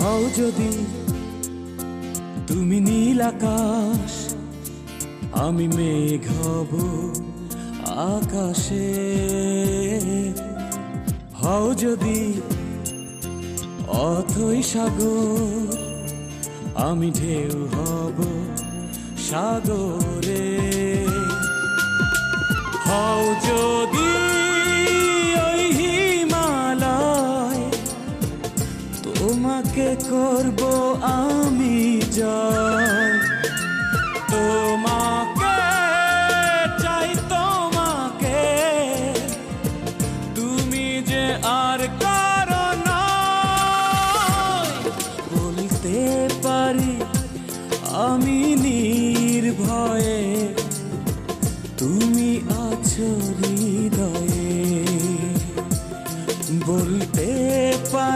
হও যদি তুমি নীল আকাশ, আমি মেঘ হব আকাশে। হও যদি অথই সাগর, আমি ঢেউ হব সাগরে। হও যদি তোমাকে করব আমি জয়। তোমাকে চাই, তোমাকে। তুমি যে আর কারণ বলতে পারি আমি নির্ভয়ে। তুমি আছো হৃদয়ে, বলতে পারি